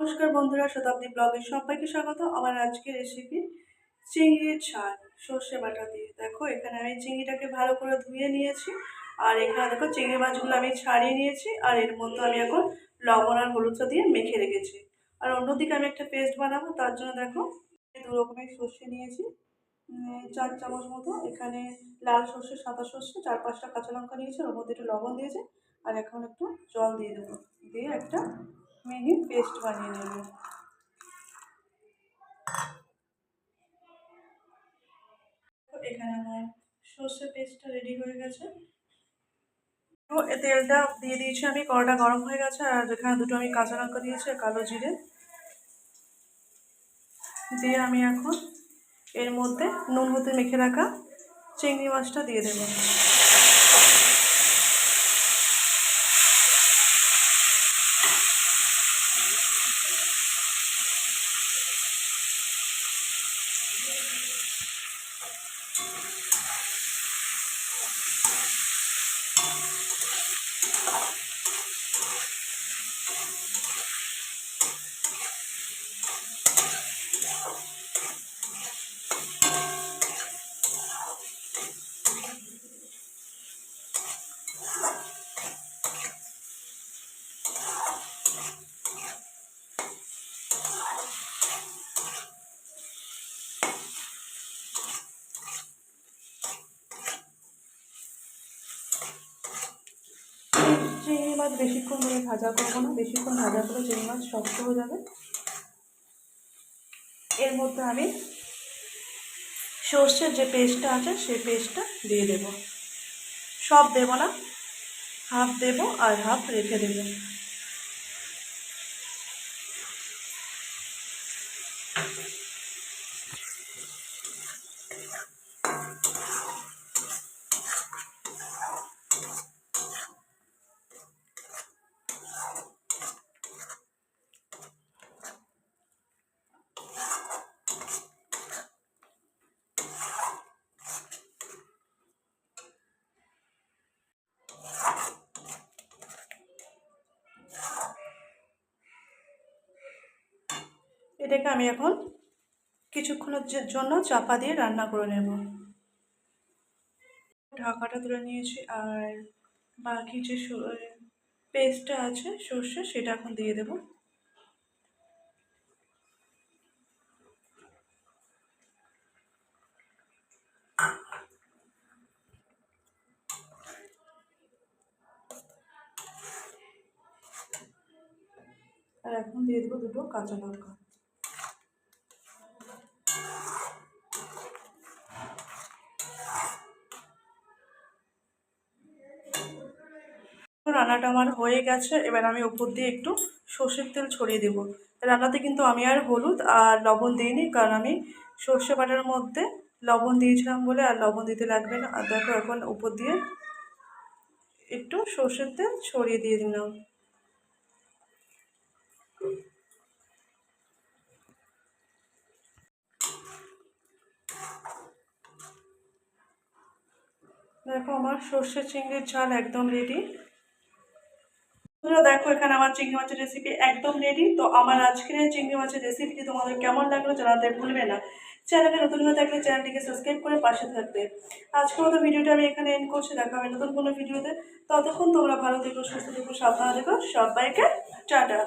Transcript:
নমস্কার বন্ধুরা, শতাব্দী ব্লগে সবাইকে স্বাগত। আমার আজকের রেসিপি চিংড়ির ঝাল সর্ষে বাটা দিয়ে। দেখো, এখানে আমি চিংড়িটাকে ভালো করে ধুয়ে নিয়েছি। আর এখানে দেখো, চিংড়ি মাছগুলো আমি ছাড়িয়ে নিয়েছি। আর এর মধ্যে আমি এখন লবণ আর হলুদটা দিয়ে মেখে রেখেছি। আর অন্যদিকে আমি একটা পেস্ট বানাবো, তার জন্য দেখো দু রকমের সর্ষে নিয়েছি। চার চামচ মতো। এখানে লাল সর্ষে, সাদা সর্ষে, চার পাঁচটা কাঁচা লঙ্কা নিয়েছি, ওর মধ্যে একটু লবণ দিয়েছে। আর এখন একটু জল দিয়ে দেবো। দিয়ে একটা মিহি পেস্ট বানিয়ে নেব এখানে আমার সর্ষে পেস্টটা রেডি হয়ে গেছে। তেলটা দিয়ে দিয়েছি আমি, কড়াটা গরম হয়ে গেছে, আর এখানে দুটো আমি কাঁচা লঙ্কা দিয়েছি কালো জিরে। দিয়ে আমি এখন এর মধ্যে নুন হতে মেখে রাখা চিংড়ি মাছটা দিয়ে দেবো। you চিংড়ি মাছ বেশিক্ষণ ধরে ভাজা করব না, বেশিক্ষণ ভাজা করে চিংড়ি মাছ শক্ত হয়ে যাবে। এর মধ্যে আমি সর্ষের যে পেস্টটা আছে সেই পেস্টটা দিয়ে দেব। সব দেবো না হাফ দেব আর হাফ রেখে দেবো। এটাকে আমি এখন কিছুক্ষণের জন্য চাপা দিয়ে রান্না করে নেব। ঢাকাটা তুলে নিয়েছি আর বাকি যে পেস্টটা আছে, সর্ষে, সেটা এখন দিয়ে দেব। আর এখন দিয়ে দেবো দুটো কাঁচা লঙ্কা। রান্নাটা আমার হয়ে গেছে, এবার আমি উপর দিয়ে একটু সর্ষের তেল ছড়িয়ে দেবো। রান্নাতে কিন্তু আমি আর হলুদ আর লবণ দিইনি, কারণ আমি সর্ষে বাটার মধ্যে লবণ দিয়েছিলাম বলে আর লবণ দিতে লাগবে না। আর দেখো এখন উপর দিয়ে একটু সর্ষের তেল ছড়িয়ে দিয়ে দিলাম। দেখো আমার সর্ষে চিংড়ির ঝাল একদম রেডি বন্ধুরা, দেখো এখানে আমার চিংড়ি মাছের রেসিপি একদম রেডি তো আমার আজকের চিংড়ি মাছের রেসিপিটি তোমাদের কেমন লাগল জানাতে ভুলবে না। চ্যানেলে নতুন হয়ে থাকলে চ্যানেলটিকে সাবস্ক্রাইব করে পাশে থাকবে। আজকের মতো ভিডিওটা আমি এখানে এন্ড করছি। দেখা হবে নতুন কোনো ভিডিওতে ততক্ষণ তোমরা ভালো থেকো, সুস্থ থেকো, সাবধানে থেকো। সবাইকে টাটা।